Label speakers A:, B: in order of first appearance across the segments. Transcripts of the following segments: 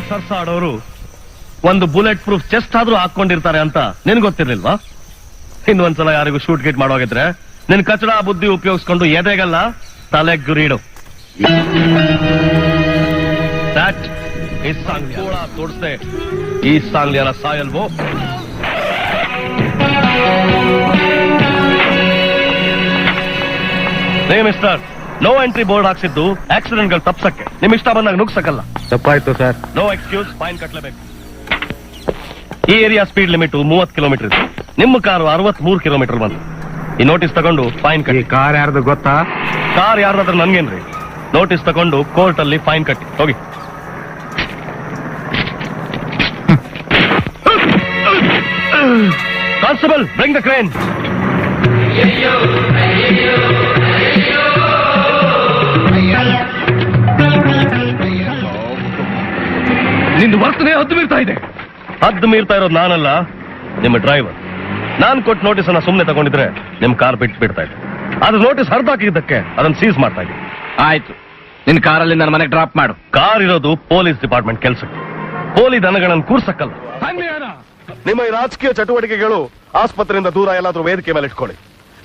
A: ಸರ್ಸಾಡೋರು ಒಂದು bullet proof chest ಆದ್ರೂ ಹಾಕೊಂಡಿರ್ತಾರೆ ಅಂತ ನಿನ್ ಗೊತ್ತಿರ್ಲಿಲ್ವಾ? ಇನ್ನೊಂದ್ಸಲ ಯಾರಿಗೂ ಶೂಟ್ ಗೀಟ್ ಮಾಡೋಗಿದ್ರೆ ನಿನ್ ಕಚಡ ಬುದ್ಧಿ ಉಪಯೋಗಿಸ್ಕೊಂಡು ಎದೆಗಲ್ಲ ತಲೆ ಗುರಿಡು. ತೋರಿಸ್ದೆ. ಈ ಸಾಂಗ್ಲಿ ಎಲ್ಲ ಸಾಯಲ್ವೋ? ರೇ ಮಿಸ್ಟರ್ ನೋ ಎಂಟ್ರಿ ಬೋರ್ಡ್ ಹಾಕ್ಸಿದ್ದು ಆಕ್ಸಿಡೆಂಟ್ಗಳು ತಪ್ಸಕ್ಕೆ. ನಿಮ್ ಇಷ್ಟ ಬಂದಾಗ ನುಗ್ಸಕ್ಕಲ್ಲ.
B: ತಪ್ಪಾಯ್ತು ಸರ್.
A: ನೋ ಎಕ್ಸ್ಕ್ಯೂಸ್ ಫೈನ್ ಕಟ್ಲೇಬೇಕು ಈ ಏರಿಯಾ ಸ್ಪೀಡ್ ಲಿಮಿಟ್ ಮೂವತ್ ಕಿಲೋಮೀಟರ್ ಇದೆ. ನಿಮ್ಮ ಕಾರು ಅರವತ್ ಮೂರು ಕಿಲೋಮೀಟರ್ ಬಂತು. ಈ ನೋಟಿಸ್ ತಗೊಂಡು ಫೈನ್ ಕಟ್ಟಿ.
B: ಕಾರ್ ಯಾರ್ದು ಗೊತ್ತಾ?
A: ಕಾರ್ ಯಾರ್ದಾದ್ರೂ ನನ್ಗೇನ್ರಿ? ನೋಟಿಸ್ ತಗೊಂಡು ಕೋರ್ಟ್ ಅಲ್ಲಿ ಫೈನ್ ಕಟ್ಟಿ. ಹೋಗಿ. ಕಾನ್ಸ್ಟೇಬಲ್ ಬ್ರಿಂಗ್ ದ ಕ್ರೇನ್ ನಿಂದು ವರ್ತನೆ ಹದ್ದು ಮೀರ್ತಾ ಇದೆ. ಹದ್ದು ಮೀರ್ತಾ ಇರೋದು ನಾನಲ್ಲ ನಿಮ್ಮ ಡ್ರೈವರ್ ನಾನು ಕೊಟ್ಟು ನೋಟಿಸ್ ಅನ್ನ ಸುಮ್ಮನೆ ತಗೊಂಡಿದ್ರೆ ನಿಮ್ ಕಾರ್ ಬಿಟ್ಟು ಬಿಡ್ತಾ ಇದೆ. ಅದು ನೋಟಿಸ್ ಹರಿದಾಕಿದ್ದಕ್ಕೆ ಅದನ್ನ ಸೀಸ್ ಮಾಡ್ತಾ ಇದೆ
C: ಆಯ್ತು. ನಿನ್ ಕಾರಲ್ಲಿ ನನ್ನ ಮನೆಗೆ ಡ್ರಾಪ್ ಮಾಡು.
A: ಕಾರ್ ಇರೋದು ಪೊಲೀಸ್ ಡಿಪಾರ್ಟ್ಮೆಂಟ್ ಕೆಲ್ಸಕ್ಕೆ. ಪೊಲೀಸ್ ದನಗಳನ್ನು ಕೂರ್ಸಕ್ಕಲ್ಲ.
D: ನಿಮ್ಮ ಈ ರಾಜಕೀಯ ಚಟುವಟಿಕೆಗಳು ಆಸ್ಪತ್ರೆಯಿಂದ ದೂರ ಎಲ್ಲಾದ್ರೂ ವೇದಿಕೆ ಮೇಲೆ ಇಟ್ಕೊಳ್ಳಿ.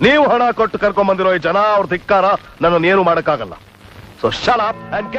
D: ನೀವು ಹಣ ಕೊಟ್ಟು ಕರ್ಕೊಂಡ್ ಬಂದಿರೋ ಈ ಜನ ಅವ್ರ ಧಿಕ್ಕಾರ ನನ್ನನ್ನು ಏನು ಮಾಡಕ್ಕಾಗಲ್ಲ. ಸೊ ಶಾಲಾ ಅಪ್ ಅಂಡ್